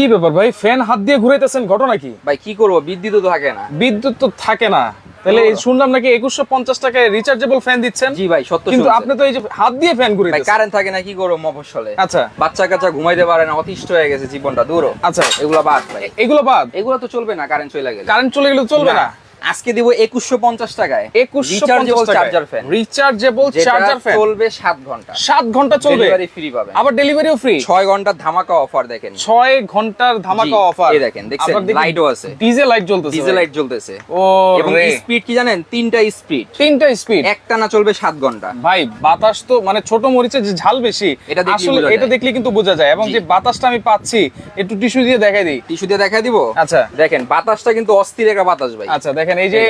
কি ব্যাপার ভাই? ফ্যান হাত দিয়ে ঘুরাইতেছেন ঘটনা কি? ভাই কি করব? বিদ্যুৎ তো থাকে না। বিদ্যুৎ তো থাকে না। তাহলে এই শুনলাম নাকি একুশশো পঞ্চাশ টাকায় রিচার্জেবল ফ্যান দিচ্ছেন? জি ভাই সত্য কিন্তু আপনি তো এই যে হাত দিয়ে ফ্যান ঘুরে কারেন্ট থাকে না কি করব? মফসলে আচ্ছা। বাচ্চা কাচ্চা ঘুমাইতে পারে না অতিষ্ঠ হয়ে গেছে জীবনটা দূর আচ্ছা। এগুলো বাদ ভাই। এগুলো বাদ? এগুলো তো চলবে না কারেন্ট চলে গেলে। কারেন্ট চলে গেলে চলবে না? আজকে দিব একুশশো পঞ্চাশ টাকায়। Rechargeable charger fan rechargeable charger fan চলবে সাত ঘণ্টা। সাত ঘণ্টা চলবে? ডেলিভারি ফ্রি পাবেন। আবার ডেলিভারিও ফ্রি ছয় ঘণ্টার ধামাকা অফার দেখেন। ছয় ঘণ্টার ধামাকা অফার এই দেখেন, দেখছেন? লাইটও আছে। ডিজে লাইট জ্বলতেছে ডিজেল লাইট জ্বলতেছে। ও এবং স্পিড কি জানেন? তিনটা স্পিড তিনটা স্পিড একটা না চলবে সাত ঘণ্টা। ভাই বাতাস তো মানে ছোট মরিচের যে ঝাল বেশি এটা আসলে এটা দেখলে কিন্তু বোঝা যায়। এবং যে বাতাসটা আমি পাচ্ছি একটু টিস্যু দিয়ে দেখাই দিই। টিস্যু দিয়ে দেখাই দিব? আচ্ছা। দেখেন বাতাসটা কিন্তু অস্থির একটা বাতাস ভাই। আচ্ছা দেখেন এই যে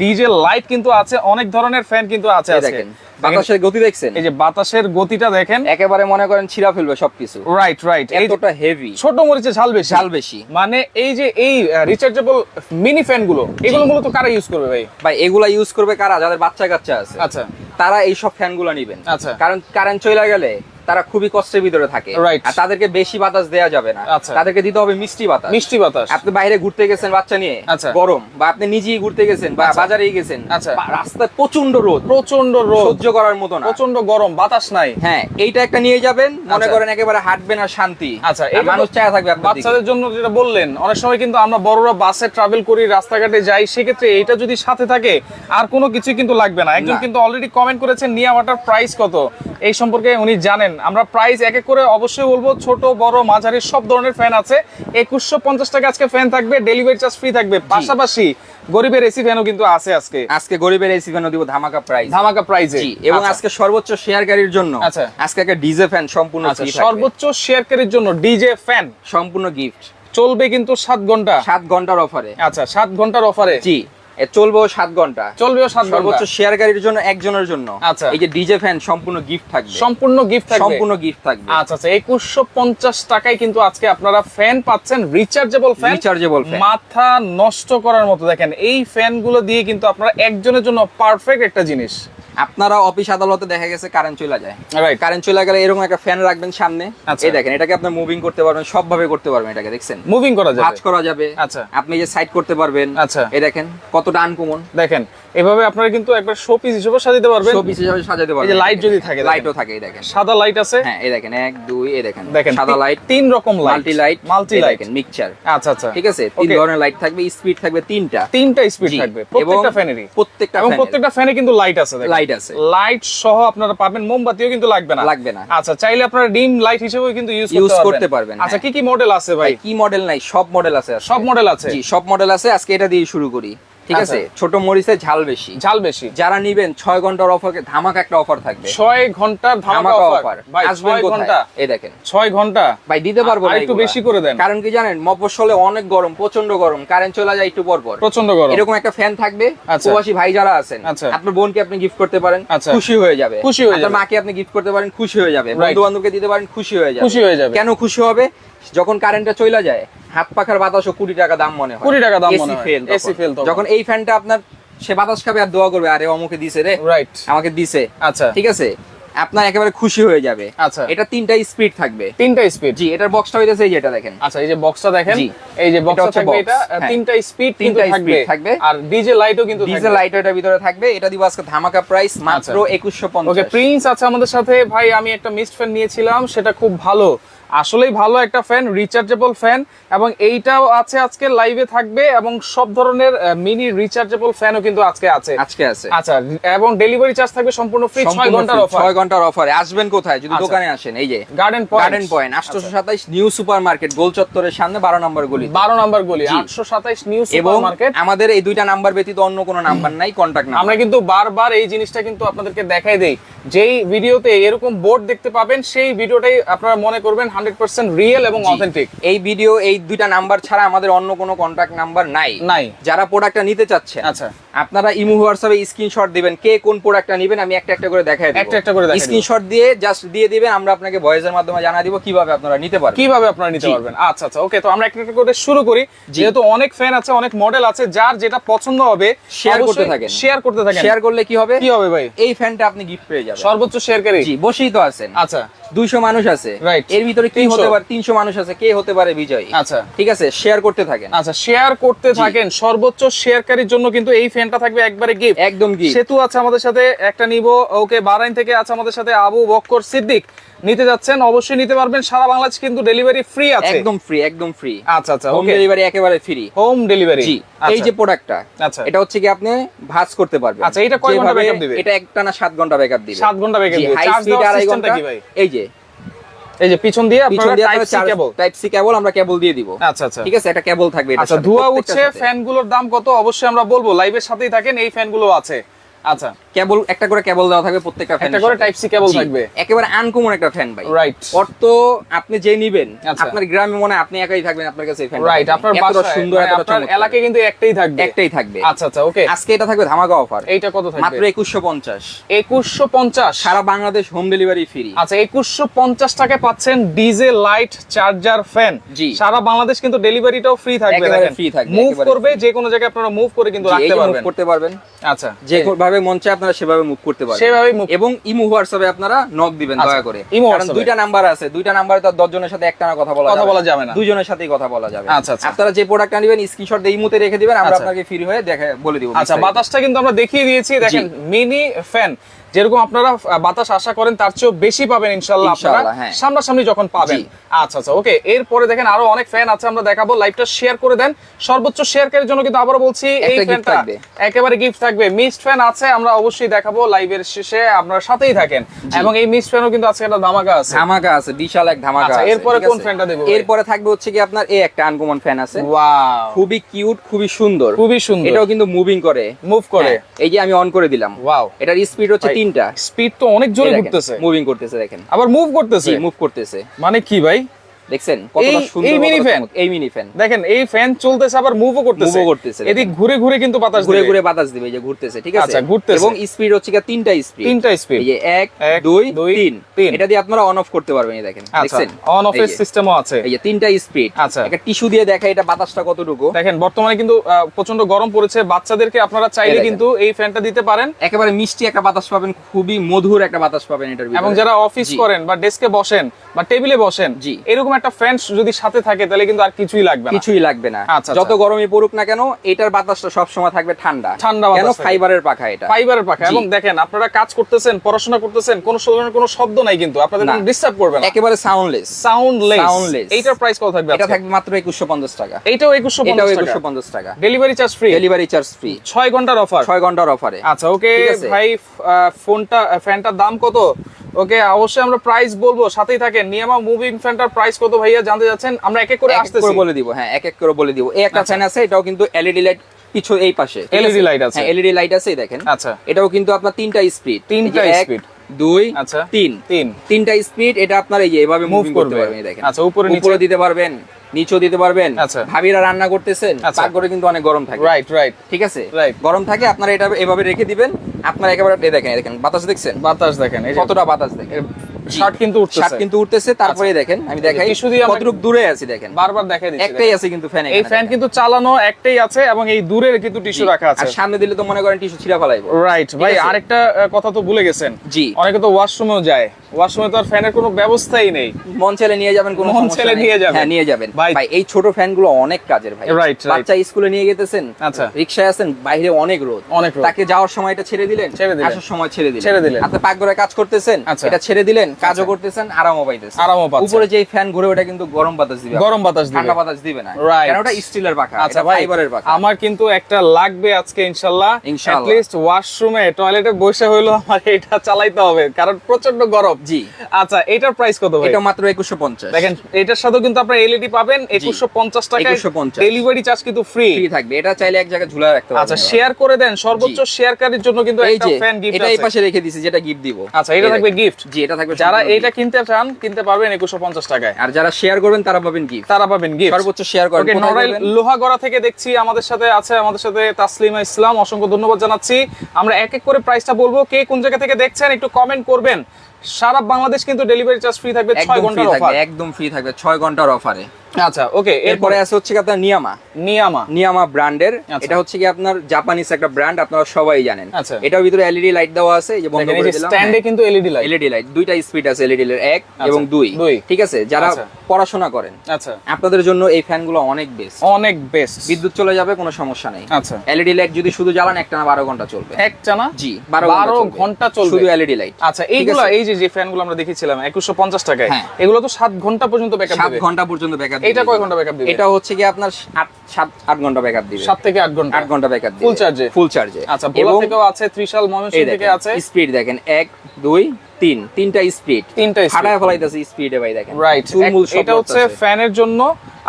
ডিজে লাইট কিন্তু আছে অনেক ধরনের ফ্যান কিন্তু আছে আজকে। দেখেন দেখেন, বাতাসের গতি দেখছেন? এই যে বাতাসের গতিটা দেখেন। একেবারে মনে করেন ছিঁড়া ফেলবে সবকিছু। রাইট রাইট এতটা হেভি ছোট মরিচের ঝাল বেশি। ঝাল বেশি। মানে এই যে এই রিচার্জেবল মিনি ফ্যানগুলো এগুলো মূলত কারা ইউজ করবে ভাই? ভাই এগুলা ইউজ করবে কারা? যাদের বাচ্চা কাচ্চা আছে। আচ্ছা। তারা এই সব ফ্যানগুলা নিবেন। আচ্ছা। কারণ কারেন্ট চলে গেলে তারা খুবই কষ্টের ভিতরে থাকে. আর তাদেরকে বেশি বাতাস দেওয়া যাবে না। আচ্ছা। তাদেরকে দিতে হবে মিষ্টি বাতাস। মিষ্টি বাতাস। আপনি বাইরে ঘুরতে গেছেন বাচ্চা নিয়ে আচ্ছা। গরম বা আপনি নিজেই ঘুরতে গেছেন বা আচ্ছা। বাজারে গেছেন আচ্ছা। রাস্তায় প্রচণ্ড রোদ। প্রচণ্ড রোদ। সহ্য করার মতো না। প্রচণ্ড গরম বাতাস নাই। হ্যাঁ এইটা একটা নিয়ে যাবেন মনে আচ্ছা। করেন একেবারে হাঁটবেন আর শান্তি। আচ্ছা আর মানুষ চায় থাকবে আপনার দিকে। বাচ্চাদের জন্য যেটা বললেন অনেক সময় কিন্তু আমরা বড়রা বাসে ট্রাভেল করি রাস্তাঘাটে যাই সেক্ষেত্রে এইটা যদি সাথে থাকে আর কোনো কিছু কিন্তু লাগবে না। একজন কিন্তু অলরেডি কমেন্ট করেছেন নিয়া ওয়াটার প্রাইস কত? এই সম্পর্কে উনি জানেন। আমরা প্রাইস এক এক করে অবশ্যই বলব ছোট বড় মাঝারি সব ধরনের ফ্যান আছে। একুশশো পঞ্চাশ টাকা আজকে ফ্যান থাকবে ডেলিভারি চার্জ ফ্রি থাকবে। পাশাপাশি গরিবের এসি ফ্যানও কিন্তু আছে আজকে। আজকে গরিবের এসি ফ্যানও দিব ধামাকা প্রাইস ধামাকা প্রাইজে জি এবং আজকে সর্বোচ্চ শেয়ারকারীর জন্য আচ্ছা। আজকে একটা ডিজে ফ্যান সম্পূর্ণ আচ্ছা। সর্বোচ্চ শেয়ারকারীর জন্য ডিজে ফ্যান সম্পূর্ণ গিফট চলবে কিন্তু সাত ঘণ্টা। সাত ঘণ্টার অফারে আচ্ছা সাত ঘণ্টার অফারে জি। চলবেও সাত ঘণ্টা। চলবেও সাত সর্বোচ্চ শেয়ার গাড়ির জন্য একজনের জন্য। আচ্ছা। এই যে ডিজে ফ্যান সম্পূর্ণ গিফট থাকবে। সম্পূর্ণ গিফট থাকবে। সম্পূর্ণ গিফট থাকবে। আচ্ছা আচ্ছা একুশশো পঞ্চাশ টাকায় কিন্তু আজকে আপনারা ফ্যান পাচ্ছেন রিচার্জেবল ফ্যান রিচার্জেবল। মাথা নষ্ট করার মতো। দেখেন এই ফ্যানগুলো দিয়ে কিন্তু আপনারা একজনের জন্য পারফেক্ট একটা জিনিস। আপনারা অফিস আদালতে দেখা গেছে কারেন্ট চলে যায়। রাইট কারেন্ট চলে গেলে এরকম একটা ফ্যান রাখবেন সামনে। আচ্ছা। এই দেখেন এটাকে আপনি মুভিং করতে পারবেন সব ভাবে করতে পারবেন এটাকে দেখছেন? মুভিং করা যাবে। কাজ করা যাবে। আচ্ছা। আপনি যে সাইড করতে পারবেন। আচ্ছা। এই দেখেন কতটা আনকমন দেখেন এভাবে আপনারা কিন্তু একবার শো পিস হিসেবে সাজাতে পারবেন। শো পিস হিসেবে সাজাতে পারবেন। এই যে লাইট যদি থাকে। লাইটও থাকে এই দেখেন। সাদা লাইট আছে। হ্যাঁ এই দেখেন এক দুই এই দেখেন। দেখেন সাদা লাইট তিন রকম light multi light multi light দেখেন মিক্সচার আচ্ছা আচ্ছা। ঠিক আছে? তিন ধরনের লাইট থাকবে স্পিড থাকবে তিনটা। তিনটা স্পিড থাকবে। প্রত্যেকটা ফ্যানেরই প্রত্যেকটা এবং প্রত্যেকটা ফ্যানে কিন্তু লাইট আছে দেখেন। লাইট আছে। লাইট সহ আপনারা পাবেন মোমবাতিও কিন্তু লাগবে না। লাগবে না। আচ্ছা চাইলে আপনারা ডিম লাইট হিসেবেও কিন্তু ইউজ করতে পারবেন, আচ্ছা হ্যাঁ। কি কি মডেল আছে ভাই? কি মডেল নাই? সব মডেল আছে। সব মডেল আছে। জি সব মডেল আছে। আজকে এটা দিয়ে শুরু করি। ঠিক আচ্ছা। আছে? ছোট মরিচে ঝাল বেশি। ঝাল বেশি। যারা নিবেন ছয় ঘণ্টার অফার ধামাকা একটা অফার থাকবে। ছয় ঘণ্টার ধামাকা অফার ভাই আসবেন ঘণ্টা। এই দেখেন। ছয় ঘণ্টা। ভাই দিতে পারব না একটু বেশি করে দেন। কারণ কি জানেন মফস্বলে অনেক গরম প্রচণ্ড গরম। কারেন্ট চলে যায় একটু পর পর প্রচণ্ড গরম। এরকম একটা ফ্যান থাকবে। আচ্ছা। প্রবাসী ভাই যারা আছেন আচ্ছা। আপনার বোনকে আপনি গিফট করতে পারেন। খুশি হয়ে যাবে। খুশি হয়ে যাবে। মাকে আপনি গিফট করতে পারেন খুশি হয়ে যাবে. বন্ধু বান্ধবকে দিতে পারেন খুশি হয়ে যাবে। খুশি হয়ে যাবে। কেন খুশি হবে? যখন কারেন্টটা চলে যায় হাত পাখার বাতাসও কুড়ি টাকা দাম মনে হয়। 20 টাকা দাম মনে হয়। fail তখন। যখন এই ফ্যানটা আপনার সে বাতাস খাবে আর দোয়া করবে আরে অমুকে দিছে রে রাইট আমাকে দিছে। আচ্ছা। ঠিক আছে? আপনার একেবারে খুশি হয়ে যাবে। আচ্ছা। এটা তিনটা স্পিড থাকবে। তিনটা স্পিড জি এটার বক্সটা হইতেছে এই যেটা দেখেন। আচ্ছা এই যে বক্সটা দেখেন। এই যে এটা বক্সটা থাকবে এটা হ্যাঁ। তিনটা স্পিড তিনটা থাকবে। থাকবে। আর ডিজে লাইটও কিন্তু ডিজেল থাকবে। লাইট এটার ভিতরে থাকবে। এটা দিব আজকে ধামাকা প্রাইস মাত্র আচ্ছা। একুশশো ওকে পঞ্চাশ প্রিন্স আছে আমাদের সাথে। ভাই আমি একটা মিস্ট ফ্যান নিয়েছিলাম সেটা খুব ভালো। আসলেই ভালো একটা ফ্যান রিচার্জেবল ফ্যান এবং এইটাও আছে আজকে লাইভে থাকবে এবং সব ধরনের মিনি রিচার্জেবল ফ্যানও কিন্তু আজকে আছে। আজকে আছে। আচ্ছা এবং ডেলিভারি চার্জ থাকবে সম্পূর্ণ ফ্রি ছয় সম্পূর্ণ ঘণ্টার অফার ছয় ঘণ্টার অফারে আসবেন কোথায়? যদি আচ্ছা। দোকানে আসেন এই যে। গার্ডেন পয়েন্ট গার্ডেন পয়েন্ট আটশোশো সাতাইশ নিউ সুপার মার্কেট গোল চত্বরের সামনে বারো নম্বর গলি। বারো নম্বর গলি জি। আটশো সাতাইশ নিউ এবং সুপার মার্কেট আমাদের এই দুইটা নাম্বার ব্যতীত অন্য কোনো নাম্বার নাই কন্টাক্ট নাম্বার আমরা কিন্তু বারবার এই জিনিসটা কিন্তু আপনাদেরকে দেখাই দেই। যেই ভিডিওতে এরকম বোর্ড দেখতে পাবেন সেই ভিডিওটাই আপনারা মনে করবেন হান্ড্রেড পার্সেন্ট রিয়েল এবং অথেন্টিক এই ভিডিও এই দুইটা নাম্বার ছাড়া আমাদের অন্য কোনো কন্ট্যাক্ট নাম্বার নাই। নাই। যারা প্রোডাক্টটা নিতে চাচ্ছেন আচ্ছা। আপনারা ইমো হোয়াটসঅ্যাপে স্ক্রিনশট দিবেন কে কোন প্রোডাক্টটা নেবেন আমি একটা একটা করে দেখাই একটা একটা করে স্ক্রিনশট দিয়ে জাস্ট দিয়ে দিবেন আমরা আপনাকে ভয়েসের মাধ্যমে জানা দিব কীভাবে আপনারা নিতে পারবেন। কীভাবে আপনারা নিতে পারবেন? আচ্ছা আচ্ছা ওকে তো আমরা একটা একটা করে শুরু করি। যেহেতু অনেক ফ্যান আছে অনেক মডেল আছে যার যেটা পছন্দ হবে Share করতে থাকেন। শেয়ার করতে থাকেন। শেয়ার করলে কি হবে? কি হবে ভাই? এই ফ্যানটা আপনি গিফট পেয়ে যাবেন। সর্বোচ্চ শেয়ারকারী জি বসেই তো আছেন। আচ্ছা। দুইশো মানুষ আছে. এর ভিতরে কি হতে পারে তিনশো মানুষ আছে কে হতে পারে বিজয়ী? আচ্ছা। ঠিক আছে শেয়ার করতে থাকেন। আচ্ছা শেয়ার করতে থাকেন সর্বোচ্চ শেয়ারকারীর জন্য কিন্তু এই ফ্যানটা থাকবে একবারে গিফট একদম কি সেতু আছে আমাদের সাথে একটা নিব ওকে বারাইন থেকে আছে আমাদের সাথে আবু বক্কর সিদ্দিক। নিতে যাচ্ছেন অবশ্যই নিতে পারবেন সারা বাংলাদেশ কিন্তু ডেলিভারি ফ্রি আছে। একদম ফ্রি একদম ফ্রি আচ্ছা আচ্ছা হোম ডেলিভারি একেবারে ফ্রি হোম ডেলিভারি জি এই যে প্রোডাক্টটা আচ্ছা। এটা হচ্ছে কি আপনি ভাঁজ করতে পারবেন। আচ্ছা, এটা কয় ঘণ্টা backup দিবে? এটা একটানা সাত ঘণ্টা ব্যাকআপ দিবে। সাত ঘণ্টা ব্যাকআপ দিবে। চার্জ দেওয়ার সিস্টেমটা কি ভাই? এই যে এই যে পিছন দিয়ে আপনারা type C cable type C cable আমরা কেবল দিয়ে দিব। আচ্ছা আচ্ছা। ঠিক আছে? একটা কেবল থাকবে এটা আচ্ছা ধোয়া উঠছে ফ্যান ফ্যানগুলোর দাম কত? অবশ্যই আমরা বলব। লাইভের সাথেই থাকেন এই ফ্যানগুলো আছে। আচ্ছা। কেবল একটা করে কেবল দেওয়া থাকবে প্রত্যেকটা ফ্যান একটা করে টাইপ সি কেবল থাকবে। একেবারে আনকমন একটা ফ্যান ভাই। রাইট অর্থ আপনি যে নিবেন আচ্ছা। আপনার গ্রামে মনে আপনি একাই থাকবেন আপনার কাছে এই ফ্যান রাইট আপনার বাসায় সুন্দর মানে আপনার। এলাকায় কিন্তু একটাই থাকবে। একটাই থাকবে। আচ্ছা আচ্ছা ওকে আজকে এটা থাকবে ধামাকা অফার এইটা কত থাকবে? পঞ্চাশ। একুশশো পঞ্চাশ। সারা বাংলাদেশ হোম ডেলিভারি ফ্রি আচ্ছা একুশশো পঞ্চাশ টাকায় পাচ্ছেন ডিজে লাইট চার্জার ফ্যান জি। সারা বাংলাদেশ কিন্তু ডেলিভারিটাও ফ্রি থাকবে একেবারে free থাকবে, মুভ করবে যে কোনো জায়গায় আপনারা মুভ করে কিন্তু রাখতে যে মুভ পারবেন। করতে পারবেন। আচ্ছা যেভাবে মন চায় আপনারা সেভাবে মুভ করতে পারবেন। সেভাবে এবং ইমো হোয়াটসঅ্যাপে আপনারা নক দিবেন আচ্ছা, দয়া করে। ইমো কারণ দুইটা নাম্বার আছে দুইটা নাম্বারে তো দশ জনের সাথে একটা না কথা বলা কথা বলা যাবে না। দুইজনের সাথেই কথা বলা যাবে। আচ্ছা, আচ্ছা। আপনারা যে প্রোডাক্টটা নেবেন স্ক্রিনশট দিয়ে ইমোতে রেখে দিবেন আমরা আচ্ছা। আপনাকে ফ্রি হয়ে দেখে বলে দিব। আচ্ছা বাতাসটা কিন্তু আমরা দেখিয়ে দিয়েছি দেখেন মিনি ফ্যান যেরকম আপনারা বাতাস আশা করেন তার চেয়েও বেশি পাবেন ইনশাল্লাহ আপনারা হ্যাঁ। সামনাসামনি যখন পাবেন। আচ্ছা আচ্ছা ওকে। এরপরে দেখেন আরও অনেক ফ্যান আছে আমরা দেখাবো। লাইভটা শেয়ার করে দেন। সর্বোচ্চ শেয়ারকারীর জন্য কিন্তু আবারও বলছি এই ফ্যানটা একেবারে গিফট থাকবে। মিস্ট ফ্যান আছে আমরা অবশ্যই দেখাবো লাইভের শেষে আপনারা সাথেই থাকেন। এবং এই মিস্ট ফ্যানও কিন্তু আজকে একটা ধামাকা আছে। ধামাকা আছে বিশাল এক ধামাকা আচ্ছা, আছে, এরপরে কোন? ফ্যানটা দেবো এরপরে থাকবে হচ্ছে কি আপনার এই একটা আনকমন ফ্যান আছে। ওয়াও খুবই কিউট খুবই সুন্দর। খুবই সুন্দর। এটাও কিন্তু মুভিং করে। মুভ করে। হ্যাঁ, এই যে আমি অন করে দিলাম। ওয়াও এটার স্পিড হচ্ছে তিনটা। স্পিড তো অনেক জোরে ঘুরতেছে। মুভিং করতেছে দেখেন। আবার মুভ করতেছে। মুভ করতেছে। মানে কি ভাই? দেখছেন কতটা এই- সুন্দর এই mini কতটা এই মিনি ফ্যান দেখেন এই ফ্যান চলতেছে আবার মুভও করতেছে। Move ও করতেছে, এদিক ঘুরে ঘুরে কিন্তু বাতাস ঘুরে ঘুরে বাতাস দিবে এই যে ঘুরতেছে ঠিক আছে? আচ্ছা, ঘুরতেছে। এবং স্পিড হচ্ছে কি তিনটা স্পিড তিনটা স্পিড এই যে এক এক, দুই দুই, তিন। তিন। এটা দিয়ে আপনারা অন অফ করতে পারবেন এই দেখেন। আচ্ছা দেখছেন? অন অফ যে, সিস্টেমও আছে। এই যে তিনটা স্পিড আচ্ছা। একটা টিস্যু দিয়ে দেখা এটা বাতাসটা কতটুকু। দেখেন বর্তমানে কিন্তু প্রচণ্ড গরম পড়েছে। বাচ্চাদেরকে আপনারা চাইলে কিন্তু এই ফ্যানটা দিতে পারেন। একেবারে মিষ্টি একটা বাতাস পাবেন খুবই মধুর একটা বাতাস পাবেন এটার ভিতরে। এবং যারা অফিস করেন বা ডেস্কে বসেন বা টেবিলে বসেন জি। এরকম একটা ফ্যান যদি সাথে থাকে তাহলে কিন্তু আর কিছুই লাগবে না। কিছুই লাগবে না। আচ্ছা, যত গরমই পড়ুক না কেন এটার বাতাসটা সব সময় থাকবে ঠান্ডা। ঠান্ডা কেন ফাইবারের পাখা এটা? ফাইবারের পাখা। এবং দেখেন আপনারা কাজ করতেছেন পড়াশোনা করতেছেন কোনো ধরনের কোনো শব্দ নাই কিন্তু আপনাদের কোনো ডিস্টার্ব করবে না। একেবারে সাউন্ডলেস সাউন্ডলেস Soundless। এইটার প্রাইস কত থাকবে এটা থাকবে মাত্র একুশশো পঞ্চাশ টাকা। এইটাও 2150 এটাও টাকা। Delivery charge free delivery charge free 6 ঘণ্টার অফার ছয় ঘণ্টার অফারে আচ্ছা ওকে ভাই ফোনটা ফ্যানটার দাম কত? ওকে অবশ্যই আমরা প্রাইস বলব। সাথেই থাকেন নিয়ামা মুভিং ফ্যানটার প্রাইস কত? ভাইয়া জানতে যাচ্ছেন আমরা এক এক করে এক করে বলে দিব হ্যাঁ এক এক করে বলে দিব এই একটা আচ্ছা। ফ্যান আছে এটাও কিন্তু এলইডি লাইট পিছু এই পাশে LED light আছে। হ্যাঁ এলইডি লাইট আছে দেখেন আচ্ছা এটাও কিন্তু আপনার তিনটা স্পিড তিনটা speed। দুই আচ্ছা। তিন তিন তিনটা স্পিড এটা আপনার এই যে এভাবে মুভ। করতে পারবেন এই দেখেন আচ্ছা, উপরে নিচে। উপরে দিতে পারবেন নিচেও দিতে পারবেন আচ্ছা। ভাবিরা রান্না করতেছেন আচ্ছা। পাকঘরে কিন্তু অনেক গরম থাকে রাইট রাইট ঠিক আছে Right. গরম থাকে আপনারা এটা এভাবে রেখে দিবেন আপনারা একেবারে দেখেন এই দেখেন বাতাস দেখছেন বাতাস দেখেন কতটা বাতাস দেখেন শার্ট কিন্তু শার্ট উঠতেছে কিন্তু উঠতেছে তারপরে দেখেন আমি দেখাই শুধু কতটুক দূরে আছি দেখেন। বারবার দেখাই দিচ্ছি। একটাই আছে কিন্তু ফ্যান এই ফ্যান কিন্তু চালানো একটাই আছে এবং এই দূরের কিন্তু টিস্যু রাখা আছে। আর সামনে দিলে তো মনে করেন টিস্যু ছিঁড়া ফেলাইবো। রাইট ভাই আরেকটা কথা তো ভুলে গেছেন। জি। অনেকে তো ওয়াশরুমেও যায়। ওয়াশরুমে তো আর ফ্যানের কোনো ব্যবস্থাই নেই মন ছেলে নিয়ে যাবেন কোনো মন ছেলে নিয়ে যাবেন। হ্যাঁ নিয়ে যাবেন ভাই- এই ছোট ফ্যানগুলো অনেক কাজের ভাই right. বাচ্চা স্কুলে নিয়ে গেতেছেন আচ্ছা। রিক্সায় আছেন বাইরে অনেক রোদ অনেক রোদ। তাকে যাওয়ার সময় এটা ছেড়ে দিলেন ছেড়ে দিলেন। আসার সময় ছেড়ে দিলেন ছেড়ে দিলেন। আপনি পাকঘরে কাজ করতেছেন আচ্ছা। এটা ছেড়ে দিলেন কাজও করতেছেন আরামও পাইতেছেন আরামও পাচ্ছেন। উপরে যে ফ্যান ঘুরে ওটা কিন্তু গরম বাতাস দিবে গরম বাতাস দিবে। ঠান্ডা বাতাস দিবে না. কারণ ওটা স্টিলের পাখা আচ্ছা ভাই ফাইবারের পাখা আমার কিন্তু একটা লাগবে আজকে ইনশাল্লাহ ইনশাআল্লাহ। লিস্ট ওয়াশরুমে টয়লেটে বসে হইল আমার এটা চালাইতে হবে কারণ প্রচণ্ড গরম জি। আচ্ছা এটার প্রাইস কত ভাই? এটা মাত্র একুশশো পঞ্চাশ। দেখেন এটার সাথেও কিন্তু আপনার এলইডি পাবেন একুশশো পঞ্চাশ টাকা 2150 ডেলিভারি চার্জ কিন্তু ফ্রি ফ্রি থাকবে। এটা চাইলে এক জায়গায় ঝুলা রাখতে পারবেন আচ্ছা শেয়ার করে দেন সর্বোচ্চ শেয়ারকারীর জন্য কিন্তু একটা ফ্যান গিফট এটা এই পাশে রেখে দিছি যেটা গিফট দিব। আচ্ছা এটা থাকবে গিফট জি এটা থাকবে যারা এটা কিনতে চান কিনতে পারবেন একুশো পঞ্চাশ টাকায়। আর যারা শেয়ার করবেন তারা পাবেন গিফট তারা পাবেন গিফট সর্বোচ্চ শেয়ার করেন। ওকে নড়াইল লোহাগড়া থেকে দেখছি আমাদের সাথে আছে আমাদের সাথে তাসলিমা ইসলাম অসংখ্য ধন্যবাদ জানাচ্ছি। আমরা এক এক করে প্রাইসটা বলব। কে কোন জায়গা থেকে দেখছেন একটু কমেন্ট করবেন। সারা বাংলাদেশ কিন্তু ডেলিভারি চার্জ ফ্রি থাকবে ছয় ঘণ্টার অফার একদম ফ্রি থাকবে ছয় ঘণ্টার অফারে আচ্ছা ওকে এরপরে আছে হচ্ছে কি আপনার নিয়ামা নিয়ামা নিয়ামা ব্র্যান্ডের আচ্ছা। এটা হচ্ছে কি আপনার জাপানিজ একটা ব্র্যান্ড আপনারা সবাই জানেন। আচ্ছা। এটার ভিতরে এলইডি লাইট দেওয়া আছে এই যে বন্ধ করে দিলাম। স্ট্যান্ডে কিন্তু এলইডি লাইট এলইডি লাইট দুইটা স্পিড আছে এলইডি এর এক এবং দুই। ঠিক আছে? যারা আচ্ছা। পড়াশোনা করেন আচ্ছা। আপনাদের জন্য এই ফ্যানগুলো অনেক বেস্ট অনেক বেস্ট বিদ্যুৎ চলে যাবে কোনো সমস্যা নেই। আচ্ছা। এলইডি লাইট যদি শুধু জ্বালান একটা না বারো ঘণ্টা চলবে। এক চানা জি বারো বারো ঘণ্টা চলবে। শুধু এলইডি লাইট আচ্ছা এইগুলো এই যে যে ফ্যানগুলো আমরা দেখেছিলাম একুশশো পঞ্চাশ টাকায় হ্যাঁ। এগুলো তো সাত ঘণ্টা পর্যন্ত ব্যাকআপ সাত ঘণ্টা পর্যন্ত ব্যাকআপ এটা কয় ঘণ্টা ব্যাকআপ দিবে? এটা হচ্ছে কি আপনার আট সাত আট ঘণ্টা ব্যাকআপ দিবে। সাত থেকে আট ঘণ্টা। আট ঘণ্টা ব্যাকআপ ফুল চার্জে ফুল চার্জে আচ্ছা ভোলা থেকেও আছে ত্রিশাল ময়মনসিংহ থেকে আছে। স্পিড দেখেন এক দুই তিন তিনটা স্পিড তিনটা। ফাটায় ফলাইতেছে স্পিডে ভাই দেখেন। রাইট এটা হচ্ছে ফ্যানের জন্য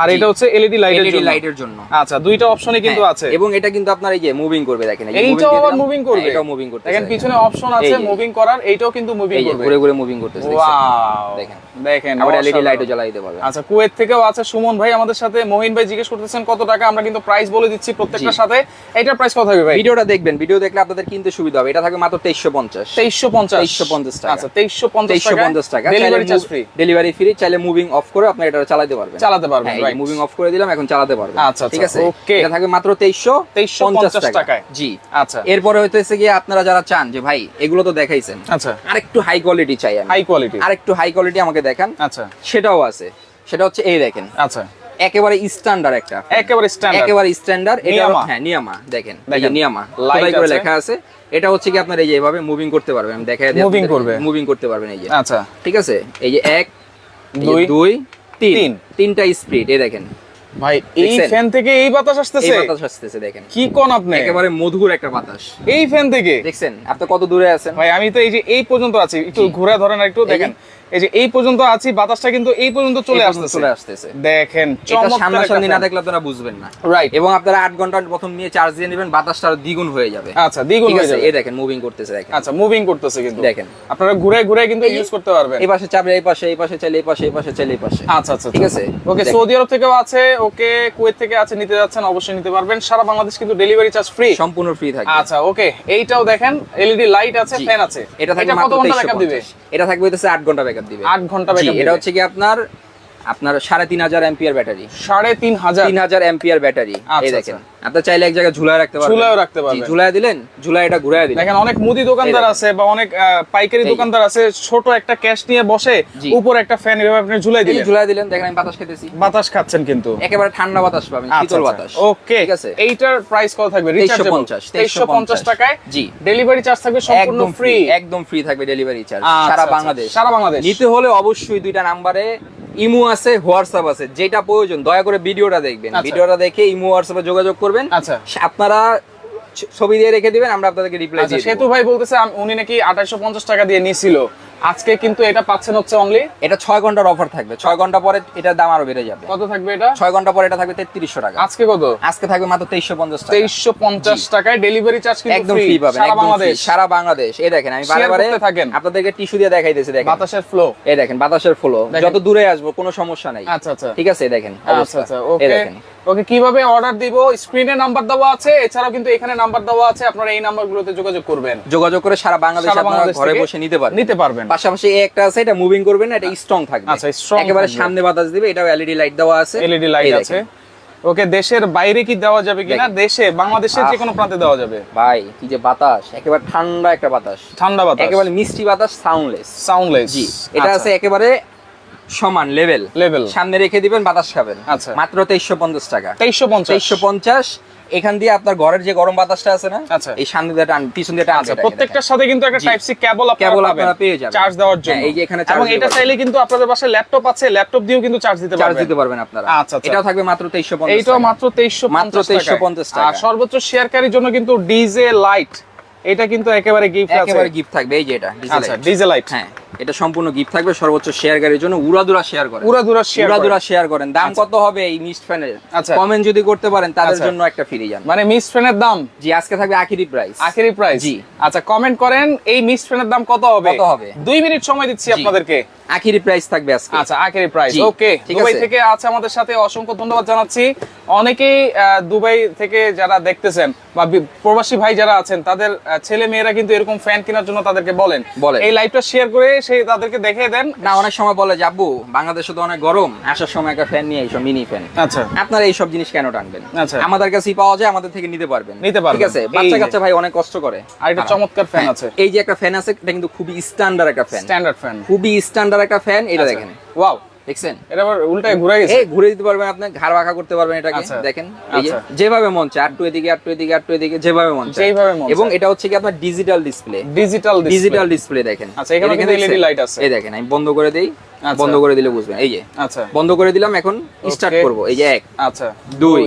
আর এটা হচ্ছে এলইডি লাইটের জন্য। লাইটের জন্য। আচ্ছা দুইটা কিন্তু হ্যাঁ, আছে। এবং এটা কিন্তু আপনার এই যে মুভিং করবে দেখেন এই এইটাও আবার মুভিং করবে হ্যাঁ, এটাও মুভিং করতে দেখেন পিছনে অপশন আছে মুভিং করার এইটাও কিন্তু মুভিং করবে। ঘুরে ঘুরে মুভিং করতেছে ওয়াও দেখেন। দেখেন আবার এলইডি লাইটও জ্বালাই দিতে পারবে। আচ্ছা কুয়েত থেকেও আছে। সুমন ভাই আমাদের সাথে মহিন ভাই জিজ্ঞেস করতেছেন কত টাকা আমরা কিন্তু প্রাইস বলে দিচ্ছি প্রত্যেকটার সাথে। এটার প্রাইস কত হবে ভাই? ভিডিওটা দেখবেন ভিডিও দেখলে আপনাদের কিনতে সুবিধা হবে। এটা থাকবে মাত্র তেইশশো পঞ্চাশ। তেইশশো পঞ্চাশ। 2350 টাকা। আচ্ছা তেইশশো পঞ্চাশ তেইশশো পঞ্চাশ টাকা delivery charge free delivery free চাইলে মুভিং অফ করে আপনি এটা চালাতে পারবেন। চালাতে পারবেন মুভিং অফ করে দিলাম এখন চালাতে পারবেন। ঠিক আছে? এটা থাকবে মাত্র তেইশশো 2350 টাকায়। জি। এরপরে হইতেছে আপনারা যারা চান যে ভাই এগুলো তো দেখাইছেন। আচ্ছা। আরেকটু হাই কোয়ালিটি চাই আমি। হাই কোয়ালিটি আরেকটু হাই কোয়ালিটি আমাকে দেখান। আচ্ছা। সেটাও আছে। সেটা হচ্ছে এই দেখেন। আচ্ছা। একেবারে স্ট্যান্ডার্ড একটা একেবারে স্ট্যান্ডার্ড একেবারে স্ট্যান্ডার্ড এটা হ্যাঁ নিয়ামা দেখেন এই নিয়ামা। খোদাই করে লেখা আছে। এটা হচ্ছে কি আপনার এই যে এভাবে মুভিং করতে পারবেন আমি দেখাই দিই Moving করবে। মুভিং করতে পারবেন এই যে। আচ্ছা। ঠিক আছে? এই যে এক এই দুই, দুই তিন। তিন। তিনটা স্পিড এই দেখেন। ভাই এই ফ্যান থেকে এই বাতাস এই আসতেছে? বাতাস আসতেছে দেখেন। কি কোন আপনি? একেবারে মধুর একটা বাতাস। এই ফ্যান থেকে? দেখছেন? আপনি কত দূরে আছেন? ভাই আমি তো এই যে এই পর্যন্ত আছি। একটু। ঘুরে ধরেন একটু দেখেন। এই যে এই পর্যন্ত আছি বাতাসটা কিন্তু এই পর্যন্ত চলে আসতেছে। চলে আসতেছে। দেখেন সামনাসামনি না দেখলে আপনারা বুঝবেন না। রাইট এবং আপনারা আট ঘণ্টা প্রথম নিয়ে চার্জ দিয়ে নেবেন বাতাসটা দ্বিগুণ হয়ে যাবে। আচ্ছা দ্বিগুণ হয়ে যাবে। এই দেখেন মুভিং করতেছে দেখেন। আচ্ছা মুভিং করতেছে কিন্তু। দেখেন। আপনারা ঘুরে ঘুরে কিন্তু ইউজ করতে পারবেন। এই পাশে চাপলে এই পাশে এই পাশে চাইলে এই পাশে এই পাশে চাইলে এই পাশে। আচ্ছা আচ্ছা ঠিক আছে? ওকে সৌদি আরব থেকেও আছে ওকে কুয়েত থেকে আছে নিতে যাচ্ছেন অবশ্যই নিতে পারবেন। সারা বাংলাদেশ কিন্তু ডেলিভারি চার্জ ফ্রি সম্পূর্ণ ফ্রি থাকবে। আচ্ছা ওকে এইটাও দেখেন এলইডি লাইট আছে ফ্যান আছে। এটা থাকবে কত মাত্র ঘণ্টা 2350 ব্যাকআপ দিবে? এটা থাকবে হচ্ছে 8 ঘণ্টা ব্যাকআপ দিবে। 8 ঘণ্টা ব্যাকআপ এটা হচ্ছে কি আপনার আপনার সাড়ে তিন হাজার এম্পিয়ার ব্যাটারি সাড়ে তিন হাজার? তিন হাজার এম্পিয়ার ব্যাটারি আচ্ছা, এই দেখেন আপনার চাইলে এক জায়গায় ঝুলায় রাখতে পারবেন। ঝুলায়ও রাখতে জি, পারবেন। ঝুলায় দিলেন ঝুলায় এটা ঘুরায় দিলেন। দেখেন অনেক মুদি দোকানদার আছে বা অনেক পাইকারি দোকানদার আছে ছোট একটা ক্যাশ নিয়ে বসে উপর একটা ফ্যান এভাবে আপনি ঝুলাই দিলেন। ঝুলায় দিলেন দেখেন আমি বাতাস খেতেছি। বাতাস খাচ্ছেন কিন্তু। একেবারে ঠান্ডা বাতাস পাবেন শীতল বাতাস। ওকে ঠিক আছে? এইটার প্রাইস কত থাকবে? রিচার্জেবল 2350 2350 টাকায় জি। ডেলিভারি চার্জ থাকবে সম্পূর্ণ ফ্রি একদম ফ্রি থাকবে ডেলিভারি চার্জ আচ্ছা, সারা আচ্ছা, বাংলাদেশ। সারা বাংলাদেশ। নিতে হলে অবশ্যই দুইটা নাম্বারে ইমো আছে হোয়াটসঅ্যাপ আছে যেটা প্রয়োজন দয়া করে ভিডিওটা দেখবেন। আচ্ছা। ভিডিওটা দেখে ইমো হোয়াটসঅ্যাপে যোগাযোগ করবেন। আচ্ছা। আপনারা ছবি দিয়ে রেখে দিবেন আমরা আপনাদেরকে রিপ্লাই দিই দিয়ে সেতু ভাই বলতেছে উনি নাকি 2850 টাকা দিয়ে নিছিল। আজকে কিন্তু এটা পাচ্ছেন হচ্ছে অনলি এটা ছয় ঘণ্টার অফার থাকবে। ছয় ঘণ্টা পরে এটার দাম আরও বেড়ে যাবে। কত থাকবে এটা? ছয় ঘণ্টা পরে এটা থাকবে তেত্রিশশো টাকা। আজকে কত? আজকে থাকবে মাত্র তেইশশো পঞ্চাশ টাকা। 2350 টাকায় ডেলিভারি চার্জ কিন্তু একদম ফ্রি পাবেন সারা বাংলাদেশ। সারা বাংলাদেশ। এই দেখেন আমি বারে বারে থাকেন। আপনাদেরকে টিস্যু দিয়ে দেখাইতেছি দেখেন। বাতাসের ফ্লো এই দেখেন বাতাসের ফ্লো যত দূরে আসব কোনো সমস্যা নাই। আচ্ছা আচ্ছা। ঠিক আছে দেখেন আচ্ছা আচ্ছা ওকে দেখেন। ওকে কীভাবে অর্ডার দিব? স্ক্রিনে নাম্বার দেওয়া আছে এছাড়াও কিন্তু এখানে নাম্বার দেওয়া আছে। আপনারা এই নাম্বারগুলোতে যোগাযোগ করবেন। যোগাযোগ করে সারা বাংলাদেশ আপনারা বাংলাদেশ ঘরে বসে নিতে পারবেন। নিতে পারবেন। পাশাপাশি এই একটা আছে এটা মুভিং করবেন না এটা স্ট্রং থাকবে। আচ্ছা, একেবারে সামনে বাতাস দিবে এটাও এলইডি লাইট দেওয়া আছে। এলইডি লাইট আছে। ওকে দেশের বাইরে কি দেওয়া যাবে কিনা? দেশে বাংলাদেশের যে কোনো প্রান্তে দেওয়া যাবে। ভাই কি যে বাতাস একেবারে ঠান্ডা একটা বাতাস। ঠান্ডা বাতাস। একেবারে মিষ্টি বাতাস সাউন্ডলেস সাউন্ডলেস জি এটা আছে একেবারে সমান লেভেল লেভেল সামনে রেখে দিবেন বাতাস খাবেন। আচ্ছা। মাত্র তেইশশো পঞ্চাশ টাকা। 2350 তেইশশো পঞ্চাশ এখান দিয়ে আপনার ঘরের যে গরম বাতাসটা আছে না আচ্ছা। এই সামনে দিয়ে টান পিছন দিয়ে টানবে আচ্ছা এটাকে, প্রত্যেকটার সাথে কিন্তু একটা টাইপ সি কেবল আপনারা কেবল আপনারা পেয়ে যাবেন। চার্জ দেওয়ার জন্য। হ্যাঁ, এই যে এখানে charge এবং এটা চাইলে কিন্তু আপনাদের পাশে ল্যাপটপ আছে ল্যাপটপ দিয়েও কিন্তু চার্জ দিতে পারবেন। চার্জ দিতে পারবেন আপনারা। আচ্ছা, আচ্ছা। এটাও থাকবে মাত্র তেইশশো পঞ্চাশ এইটাও মাত্র 2350 মাত্র 2350 টাকা। আর সর্বোচ্চ শেয়ারকারীর জন্য কিন্তু ডিজে লাইট। এটা কিন্তু একেবারে গিফট আছে। একেবারে গিফট থাকবে এই যে এটা diesel আচ্ছা ডিজে লাইট হ্যাঁ। এটা সম্পূর্ণ গিফট থাকবে সর্বোচ্চ শেয়ার গাড়ির জন্য উড়াদুরা শেয়ার করেন। উড়াদুরা শেয়ার উড়াদুরা শেয়ার করেন। দাম কত হবে এই মিস্ট ফ্যানের আচ্ছা। কমেন্ট যদি করতে পারেন তাদের আচ্ছা। জন্য একটা ফ্রি যান মানে মিস ফ্যানের দাম? জি আজকে থাকবে আখিরি প্রাইস আখেরি প্রাইস জি। আচ্ছা কমেন্ট করেন এই মিস ফ্যানের দাম কত হবে? কত হবে? দুই মিনিট সময় দিচ্ছি আপনাদেরকে। আখিরি প্রাইস থাকবে আজকে। আচ্ছা আখেরি প্রাইস ওকে দুবাই থেকে আছে আমাদের সাথে অসংখ্য ধন্যবাদ জানাচ্ছি। অনেকেই দুবাই থেকে যারা দেখতেছেন বা প্রবাসী ভাই যারা আছেন তাদের ছেলে মেয়েরা কিন্তু এরকম ফ্যান কেনার জন্য তাদেরকে বলেন। বলেন। এই লাইভটা শেয়ার করে সেই তাদেরকে দেখে দেন। না অনেক সময় বলে যে আব্বু বাংলাদেশে তো অনেক গরম। আসার সময় একটা ফ্যান নিয়ে এইসব মিনি ফ্যান আচ্ছা। আপনারা এইসব জিনিস কেন টানবেন? আচ্ছা। আমাদের কাছেই পাওয়া যায় আমাদের থেকে নিতে পারবেন। নিতে পারবেন। ঠিক আছে? বাচ্চা কাচ্চা ভাই অনেক কষ্ট করে। আর একটা। চমৎকার ফ্যান আছে। এই যে একটা ফ্যান আছে এটা কিন্তু খুবই স্ট্যান্ডার্ড একটা ফ্যান স্ট্যান্ডার্ড ফ্যান খুবই স্ট্যান্ডার্ড একটা ফ্যান এটা দেখেন। ওয়াও দেখছেন? এটা আবার উল্টায় ঘুরে গেছে। এই ঘুরে দিতে পারবেন আপনি ঘাড় বাঁকা করতে পারবেন এটাকে আচ্ছা। দেখেন এই আচ্ছা। যেভাবে মন চায় আটটু এদিকে আটটু এদিকে আটটু এদিকে যেভাবে মন চায়। যেইভাবে মন এবং এটা হচ্ছে কি আপনার digital display digital digital display দেখেন। আচ্ছা, এখানে কিন্তু এলইডি লাইট আছে। এই দেখেন আমি বন্ধ করে দেই আচ্ছা। বন্ধ করে দিলে বুঝবেন। এই যে আচ্ছা। বন্ধ করে দিলাম এখন স্টার্ট করব। এই যে এক আচ্ছা। দুই।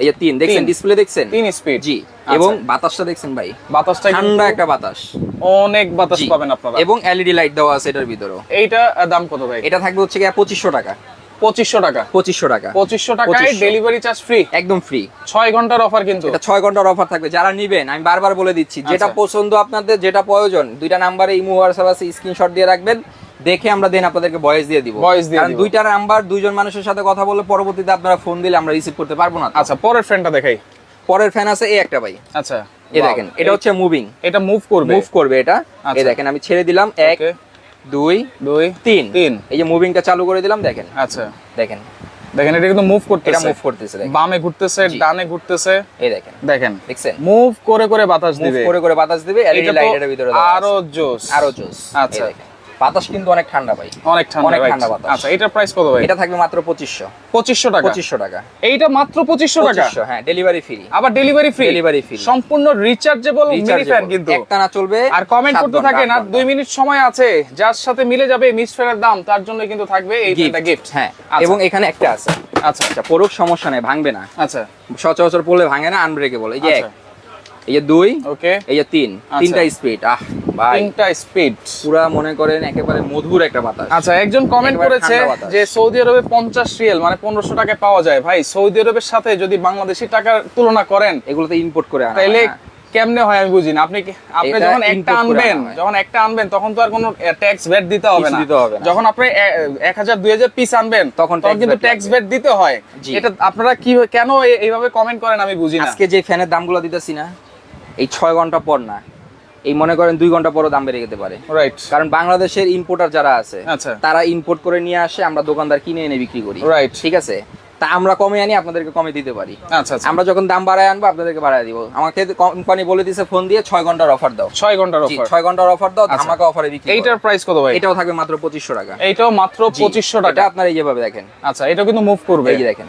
এই যে তিন দেখছেন ডিসপ্লে দেখছেন? তিন স্পিড জি আচ্ছা। এবং বাতাসটা দেখছেন ভাই? বাতাসটা ঠান্ডা একটা বাতাস। অনেক বাতাস পাবেন আপনারা। এবং এলইডি লাইট দেওয়া আছে এটার ভিতরেও। এইটা দাম কত ভাই? এটা থাকবে হচ্ছে গিয়ে পঁচিশশো টাকা। পঁচিশশো টাকা। পঁচিশশো টাকা। পঁচিশশো টাকায় ডেলিভারি চার্জ ফ্রি একদম ফ্রি ছয় ঘণ্টার অফার কিন্তু। এটা ছয় ঘণ্টার অফার থাকবে। যারা নিবেন আমি বারবার বলে দিচ্ছি যেটা আচ্ছা। পছন্দ আপনাদের যেটা প্রয়োজন দুইটা নাম্বারে ইমো হোয়াটসঅ্যাপ আছে স্ক্রিনশট দিয়ে রাখবেন। দেখে আমরা দেন আপনাদেরকে ভয়েস দিয়ে দিব। Voice দিয়ে কারণ দুইটা নাম্বার দুইজন মানুষের সাথে কথা বললে পরবর্তীতে আপনারা ফোন দিলে আমরা রিসিভ করতে পারব না আচ্ছা পরের ফ্রেন্ডটা দেখাই। পরের ফ্যান আছে এই একটা ভাই। আচ্ছা এই দেখেন এটা হচ্ছে মুভিং এটা মুভ করবে। মুভ করবে এটা। এই আচ্ছা। দেখেন আমি ছেড়ে দিলাম এক দুই দুই তিন। তিন। এই যে মুভিংটা চালু করে দিলাম দেখেন। আচ্ছা। দেখেন। দেখেন এটা কিন্তু মুভ এটা মুভ করতেছে বামে ঘুরতেছে ডানে ঘুরতেছে। এই দেখেন। দেখেন। দেখছেন? মুভ করে করে বাতাস মুভ করে করে বাতাস দিবে এলইডি লাইটের ভিতরে আরও জোস আরও জোস আচ্ছা। বাতাস কিন্তু অনেক ঠান্ডা ভাই। অনেক ঠান্ডা অনেক ঠান্ডা বাতাস। আচ্ছা এটার প্রাইস কত ভাই? এটা থাকবে মাত্র পঁচিশশো। পঁচিশশো টাকা। পঁচিশশো টাকা। এইটা মাত্র পঁচিশশো টাকা? পঁচিশশো হ্যাঁ ডেলিভারি ফ্রি আবার ডেলিভারি ফ্রি Delivery free। সম্পূর্ণ রিচার্জেবল মিনি ফ্যান কিন্তু। একটা না চলবে আর কমেন্ট করতে থাকেন আর ঘণ্টা। দুই মিনিট সময় আছে। যার সাথে মিলে যাবে মিস ফেয়ারের দাম তার জন্য কিন্তু থাকবে এই ফ্যানটা গিফট হ্যাঁ আচ্ছা। এবং এখানে একটা আছে। আচ্ছা। আচ্ছা পড়ুক সমস্যা নেই ভাঙবে না। আচ্ছা। সচরাচর পড়লে ভাঙে না আনব্রেকেবল এই যে আচ্ছা। এই যে দুই ওকে এই যে তিন। আচ্ছা। তিনটা স্পিড আহ ভাই। তিনটা স্পিড পুরা মনে করেন একেবারে মধুর একটা বাতাস। আচ্ছা একজন কমেন্ট করেছে যে সৌদি আরবে রিয়েল মানে টাকায় পাওয়া যায়। ভাই সৌদি আরবের সাথে যদি বাংলাদেশি টাকার তুলনা করেন এগুলোতে ইম্পোর্ট করে আনা হ্যাঁ। কেমনে হয় আমি বুঝি না আপনি আপনি যখন একটা আনবেন যখন একটা আনবেন তখন তো আর কোনো ট্যাক্স ভ্যাট দিতে হবে না। দিতে হবে যখন আপনি এ- এক হাজার দুই হাজার পিস আনবেন তখন তখন কিন্তু ট্যাক্স। ভ্যাট দিতে হয়। এটা আপনারা কি কেন এইভাবে কমেন্ট করেন আমি বুঝি না আজকে যে ফ্যানের দামগুলো দিতেছি না এই ছয় ঘণ্টা পর না এই মনে করেন দুই ঘণ্টা পরও দাম বেড়ে যেতে পারে। রাইট কারণ বাংলাদেশের ইম্পোর্টার যারা আছে আচ্ছা। তারা ইম্পোর্ট করে নিয়ে আসে আমরা দোকানদার কিনে এনে বিক্রি করি। Right. ঠিক আছে? তা আমরা কমে আনি আপনাদেরকে কমে দিতে পারি। আচ্ছা আচ্ছা। আমরা যখন দাম বাড়ায় আনব আপনাদেরকে বাড়ায় দিব। আমাকে কোম্পানি বলে দিছে ফোন দিয়ে ছয় ঘণ্টার অফার দাও। ছয় ঘণ্টার অফার ছয় ঘণ্টার অফার দাও আমাকে অফারে বিক্রি করো। এইটার প্রাইস কত ভাই? এটাও থাকবে মাত্র পঁচিশশো টাকা। এটাও মাত্র পঁচিশশো টাকা। আপনার এই যেভাবে দেখেন। আচ্ছা এটা কিন্তু মুভ করবে। এই দেখেন।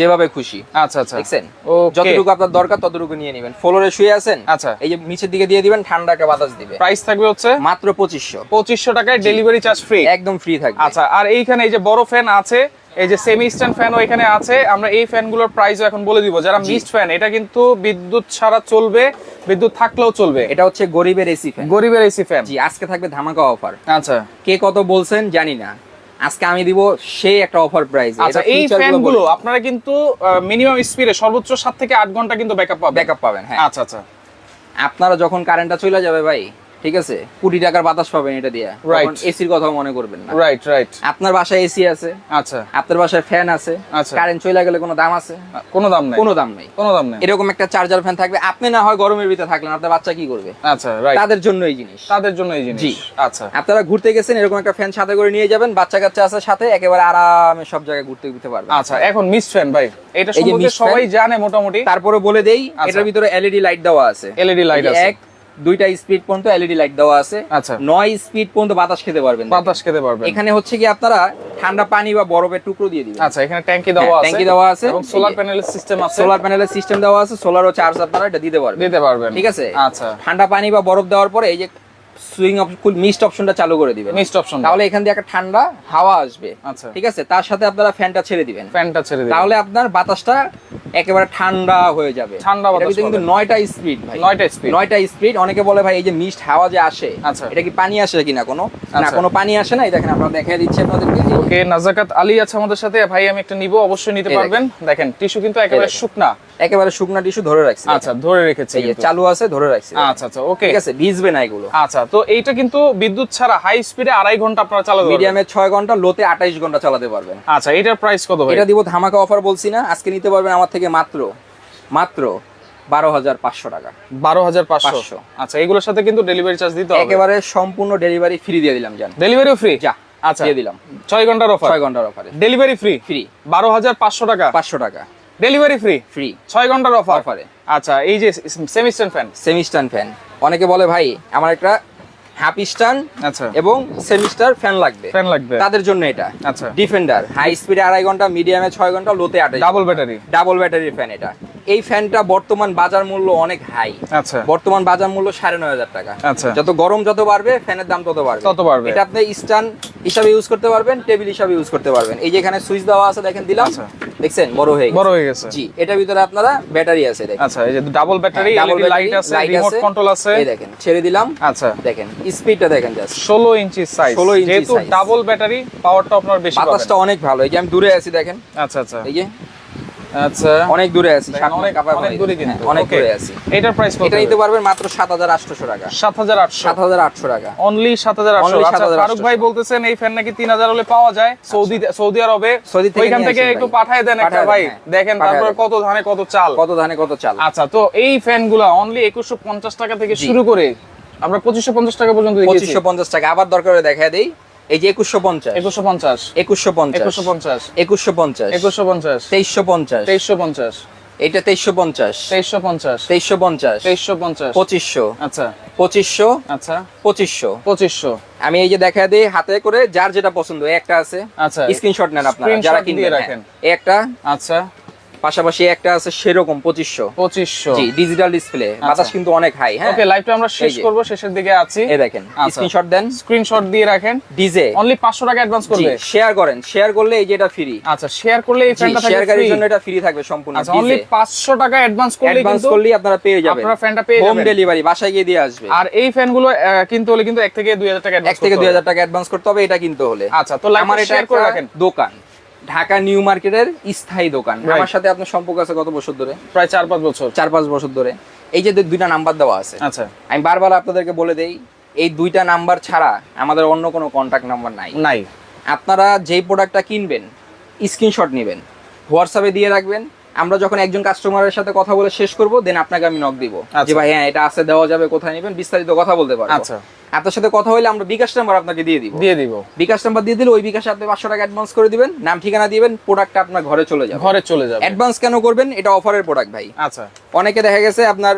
যেভাবে খুশি। আচ্ছা আচ্ছা। দেখছেন? ওকে যতটুকু আপনার দরকার ততটুকু নিয়ে নেবেন। ফ্লোরে শুয়ে আছেন? আচ্ছা। এই যে নিচের দিকে দিয়ে দিবেন ঠান্ডা একটা বাতাস দিবে। প্রাইস থাকবে হচ্ছে? মাত্র পঁচিশশো। পঁচিশশো টাকায় ডেলিভারি চার্জ ফ্রি একদম ফ্রি থাকবে। আচ্ছা আর এইখানে এই যে বড় ফ্যান আছে এই যে সেমি স্ট্যান্ড ফ্যানও এখানে আছে আমরা এই ফ্যানগুলোর প্রাইসও এখন বলে দিব। যারা মিস্ট ফ্যান এটা কিন্তু বিদ্যুৎ ছাড়া চলবে বিদ্যুৎ থাকলেও চলবে। এটা হচ্ছে গরিবের এসি ফ্যান গরিবের এসি ফ্যান জি আজকে থাকবে ধামাকা অফার আচ্ছা। কে কত বলছেন জানি না। আজকে আমি দিব সেই একটা অফার প্রাইস আচ্ছা এই ফ্যানগুলো আপনারা কিন্তু মিনিমাম স্পিডে সর্বোচ্চ 7 থেকে 8 ঘণ্টা কিন্তু ব্যাকআপ পাবেন। ব্যাকআপ পাবেন হ্যাঁ। আচ্ছা আচ্ছা। আপনারা যখন কারেন্টটা চলে যাবে ভাই ঠিক আছে? কোটি টাকার বাতাস পাবেন এটা দিয়ে। Right. এসির মনে করবেন না। রাইট রাইট আপনার বাসায় এসি আছে। আচ্ছা। আপনার বাসায় ফ্যান আছে। আচ্ছা। কারেন্ট চলে গেলে কোনো দাম আছে? কোনো দাম নেই। কোনো দাম নেই। কোনো দাম নেই। এরকম একটা চার্জার ফ্যান থাকবে। আপনি না হয় গরমের ভিতরে থাকলেন আপনার বাচ্চা কি করবে? আচ্ছা রাইট তাদের জন্য এই জিনিস। তাদের জন্য এই জিনিস। জি। আচ্ছা। আপনারা ঘুরতে গেছেন এরকম একটা ফ্যান সাথে করে নিয়ে যাবেন বাচ্চা কাচ্চা আছে সাথে একেবারে আরামে সব জায়গায় ঘুরতে ঘুরতে পারবেন। আচ্ছা এখন মিস ফ্যান ভাই। এটা সম্পর্কে সবাই জানে মোটামুটি। তারপরে বলে দেই আচ্ছা। এটার ভিতরে এলইডি লাইট দেওয়া আছে। LED লাইট আছে। এক দুইটা স্পিড পর্যন্ত এলইডি লাইট দেওয়া আছে। আচ্ছা। নয় স্পিড পর্যন্ত বাতাস খেতে পারবেন। বাতাস খেতে পারবেন। এখানে হচ্ছে কি আপনারা ঠান্ডা পানি বা বরফের টুকরো দিয়ে দিবেন। আচ্ছা এখানে ট্যাঙ্কি দেওয়া হ্যাঁ, আছে। ট্যাঙ্কি দেওয়া আছে। এবং সোলার প্যানেল প্যানেলের সিস্টেম আছে। সোলার প্যানেলের সিস্টেম দেওয়া আছে। সোলারও চার্জ আপনারা এটা দিতে পারবেন। দিতে পারবেন। ঠিক আছে? আচ্ছা। ঠান্ডা পানি বা বরফ দেওয়ার পরে এই যে সুইং মিস্ট অপশনটা চালু করে দিবেন। মিস্ট অপশন তাহলে এখান দিয়ে একটা ঠান্ডা হাওয়া আসবে। আচ্ছা। ঠিক আছে? তার সাথে আপনারা ফ্যানটা ছেড়ে দিবেন। ফ্যানটা ছেড়ে দিন তাহলে আপনার বাতাসটা একেবারে ঠান্ডা হয়ে যাবে। ঠান্ডা বাতাস কিন্তু। নয়টা স্পিড ভাই। নয়টা স্পিড নয়টা স্পিড অনেকে বলে ভাই এই যে মিস্ট হাওয়া যে আসে আচ্ছা। এটা কি পানি আসে কিনা কোনো? না আচ্ছা। কোনো পানি আসে না। এই দেখেন আমরা দেখাই দিচ্ছি আপনাদেরকে। ওকে নাজাকাত আলী আছে আমাদের সাথে। ভাই আমি একটা নিব। অবশ্যই নিতে পারবেন। দেখেন। টিস্যু কিন্তু একেবারে শুকনা। একেবারে শুকনা টিস্যু ধরে রাখছি। আচ্ছা ধরে রেখেছি চালু আছে ধরে রাখছি। আচ্ছা আচ্ছা ওকে ঠিক আছে ভিজবে না এগুলো। আচ্ছা তো এইটা কিন্তু বিদ্যুৎ ছাড়া হাই স্পিডে আড়াই ঘণ্টা আপনারা চালাতে পারবেন। মিডিয়ামে ছয় ঘণ্টা লোতে আঠাইশ ঘণ্টা চালাতে পারবেন। আচ্ছা এটার প্রাইস কত ভাই? এটা দিব ধামাকা অফার বলছি না আজকে নিতে পারবেন আমার থেকে মাত্র মাত্র বারো হাজার পাঁচশো টাকা। বারো হাজার পাঁচশো। আচ্ছা এগুলোর সাথে কিন্তু ডেলিভারি চার্জ দিতে একেবারে সম্পূর্ণ ডেলিভারি ফ্রি দিয়ে দিলাম জান। ডেলিভারিও ফ্রি যা আচ্ছা। দিয়ে দিলাম। ছয় ঘণ্টার অফার ছয় ঘণ্টার অফারে ডেলিভারি ফ্রি ফ্রি বারো হাজার পাঁচশো টাকা? পাঁচশো টাকা। ডেলিভারি ফ্রি ফ্রি ছয় ঘণ্টার অফার অফারে আচ্ছা এই যে সেমিস্টার ফ্যান সেমিস্টার্ন ফ্যান অনেকে বলে ভাই আমার একটা হ্যাপি স্টান আচ্ছা। এবং সেমিস্টার ফ্যান লাগবে। ফ্যান লাগবে। তাদের জন্য এটা। আচ্ছা। ডিফেন্ডার হাই স্পিডে আড়াই ঘণ্টা মিডিয়ামে ছয় ঘণ্টা লোতে আট ডাবল ব্যাটারি ডাবল ব্যাটারির ফ্যান এটা। এই ফ্যানটা বর্তমান বাজার মূল্য অনেক হাই আচ্ছা। বর্তমান বাজার মূল্য সাড়ে নয় হাজার টাকা। আচ্ছা। যত গরম যত বাড়বে ফ্যানের দাম তত বাড়বে। তত বাড়বে। এটা আপনি স্ট্যান্ড হিসাবে ইউজ করতে পারবেন টেবিল হিসাবে ইউজ করতে পারবেন। এই যে এখানে সুইচ দেওয়া আছে দেখেন দিলাম। আচ্ছা। দেখছেন? বড় হয়ে বড় হয়ে গেছে। জি এটার ভিতরে আপনারা ব্যাটারি আছে দেখেন। আচ্ছা এই যে ডাবল ব্যাটারি এলইডি লাইট আছে রিমোট কন্ট্রোল আছে। এই দেখেন ছেড়ে দিলাম। আচ্ছা। দেখেন। স্পিডটা দেখেন জাস্ট ষোলো ইঞ্চি সাইজ 16 ইঞ্চি যেহেতু ডাবল ব্যাটারি পাওয়ারটা আপনার বেশি পাবেন। বাতাসটা অনেক ভালো। এই যে আমি দূরে আছি দেখেন। আচ্ছা আচ্ছা। এই যে। আচ্ছা। অনেক দূরে আছি অনেক অনেক দূরে কিন্তু। অনেক দূরে আছি। এটার প্রাইস কত এটা নিতে পারবেন মাত্র সাত হাজার আটশোশো টাকা। সাত হাজার আটশো। সাত হাজার আটশো টাকা। অনলি সাত হাজার আটশো। Only আচ্ছা ফারুক ভাই বলতেছেন এই ফ্যান নাকি তিন হাজার হলে পাওয়া যায়? সৌদি সৌদি আরবে। সৌদি থেকে ওইখান থেকে একটু। পাঠায় দেন একটা ভাই। হ্যাঁ। দেখেন তারপরে কত ধানে কত চাল। কত ধানে কত চাল। আচ্ছা তো এই ফ্যানগুলা অনলি একুশশো পঞ্চাশ টাকা থেকে শুরু করে আমরা পঁচিশশো পঞ্চাশ টাকা পর্যন্ত পঁচিশশো পঞ্চাশ টাকা। আবার দরকার হলে দেখা দেই। এই যে একুশশো পঞ্চাশ। একুশশো পঞ্চাশ। একুশশো পঞ্চাশ। একুশশো পঞ্চাশ। একুশশো পঞ্চাশ। একুশশো পঞ্চাশ। তেইশশো পঞ্চাশ। তেইশশো পঞ্চাশ। এইটা তেইশশো পঞ্চাশ। তেইশশো পঞ্চাশ। তেইশশো পঞ্চাশ। তেইশশো পঞ্চাশ। পঁচিশশো। আচ্ছা। পঁচিশশো। আচ্ছা। পঁচিশশো। পঁচিশশো। আমি এই যে দেখা দিই হাতে করে যার যেটা পছন্দ একটা আছে। আচ্ছা। স্ক্রিনশট নেন আপনারা যারা দিয়ে কিনবেন রাখেন। হ্যাঁ। একটা। আচ্ছা। পাশাপাশি একটা আছে সেরকম পঁচিশশো। পঁচিশশো। জি ডিজিটাল ডিসপ্লে বাতাস কিন্তু অনেক হাই হ্যাঁ? ওকে লাইভটা আমরা শেষ। করব শেষের দিকে আছি। এই দেখেন আচ্ছা। স্ক্রিনশট দেন। স্ক্রিনশট দিয়ে রাখেন। ডিজে অনলি পাঁচশো টাকা অ্যাডভান্স করবে। শেয়ার করেন শেয়ার করলে এই যে এটা ফ্রি আচ্ছা শেয়ার করলে এই ফ্যানটা থাকবে শেয়ারকারীর। জন্য এটা ফ্রি থাকবে সম্পূর্ণ আচ্ছা অনলি পাঁচশো টাকা অ্যাডভান্স করলে অ্যাডভান্স করলেই আপনারা পেয়ে যাবেন। আপনারা ফ্যানটা পেয়ে হোম ডেলিভারি বাসায় গিয়ে দিয়ে আসবে। আর এই ফ্যানগুলো কিনতে হলে কিন্তু এক থেকে দুই হাজার টাকা এক অ্যাডভান্স থেকে দুই হাজার টাকা অ্যাডভান্স করতে হবে এটা কিনতে হলে। আচ্ছা তো আমার এটা শেয়ার করে রাখেন। দোকান। ঢাকা নিউ মার্কেটের স্থায়ী দোকান। আমার সাথে আপনার সম্পর্ক আছে কত বছর ধরে? প্রায় চার পাঁচ বছর। চার পাঁচ বছর ধরে। এই যে দুইটা নাম্বার দেওয়া আছে। আচ্ছা। আমি বারবার আপনাদেরকে বলে দেই এই দুইটা নাম্বার ছাড়া আমাদের অন্য কোনো কন্ট্যাক্ট নাম্বার নাই। নাই। আপনারা যেই প্রোডাক্টটা কিনবেন স্ক্রিনশট নেবেন হোয়াটসঅ্যাপে দিয়ে রাখবেন আমরা যখন একজন কাস্টমারের সাথে কথা বলে শেষ করব দেন আপনাকে আমি নক দিব। যে আচ্ছা। ভাই হ্যাঁ এটা আছে দেওয়া যাবে কোথায় নেবেন? বিস্তারিত কথা বলতে পারব। আচ্ছা। আপনার সাথে কথা হলে আমরা বিকাশ নাম্বার আপনাকে দিয়ে দিব। দিয়ে দিব। বিকাশ নাম্বার দিয়ে দিলে ওই বিকাশে আপনি পাঁচশো টাকা অ্যাডভান্স করে দিবেন নাম ঠিকানা দিবেন প্রোডাক্টটা আপনার ঘরে চলে যাবে। ঘরে চলে যাবে। অ্যাডভান্স কেন করবেন? এটা অফারের প্রোডাক্ট ভাই। আচ্ছা। অনেকে দেখা গেছে আপনার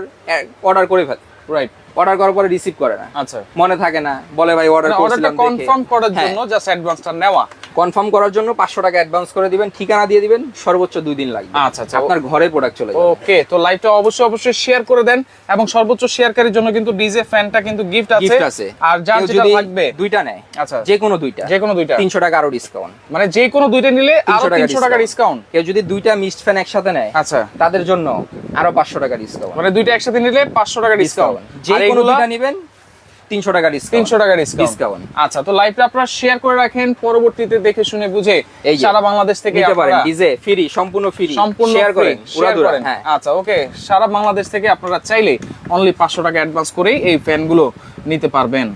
অর্ডার করে ফেলে। রাইট অর্ডার করার পরে রিসিভ করে না। আচ্ছা। মনে থাকে না। বলে ভাই অর্ডার করছিলাম কনফার্ম করার জন্য জাস্ট অ্যাডভান্সটা নেওয়া। কনফার্ম করার জন্য পাঁচশো টাকা অ্যাডভান্স করে দিবেন ঠিকানা দিয়ে দিবেন সর্বোচ্চ দুই দিন লাগবে। আচ্ছা, আচ্ছা। আপনার ঘরে প্রোডাক্ট চলে যাবে। ওকে তো লাইভটা অবশ্যই অবশ্যই শেয়ার করে দেন এবং সর্বোচ্চ শেয়ারকারীর জন্য কিন্তু ডিজে ফ্যানটা কিন্তু গিফট আছে। গিফট আছে। আর যার যেটা লাগবে। দুইটা নেয় আচ্ছা। যে কোনো দুইটা। যে কোনো দুইটা। তিনশো টাকা আরও ডিসকাউন্ট মানে যে কোনো দুইটা নিলে আরও 300 টাকা ডিসকাউন্ট কেউ যদি দুইটা মিক্সড ফ্যান একসাথে নেয় আচ্ছা। তাদের জন্য আরও পাঁচশো টাকা ডিসকাউন্ট মানে দুইটা একসাথে নিলে পাঁচশো টাকা ডিসকাউন্ট যে কোনো দুইটা নিবেন তিনশো টাকা তিনশো টাকা ডিসকাউন্ট আচ্ছা তো লাইভটা আপনারা শেয়ার করে রাখেন পরবর্তীতে দেখে শুনে বুঝে এই সারা বাংলাদেশ থেকে নিতে পারেন ডিজে ফ্রি সম্পূর্ণ ফ্রি সম্পূর্ণ শেয়ার করেন উড়াদুরা করেন। হ্যাঁ। আচ্ছা ওকে সারা বাংলাদেশ থেকে আপনারা চাইলে অনলি পাঁচশো টাকা অ্যাডভান্স করেই এই ফ্যানগুলো নিতে পারবেন।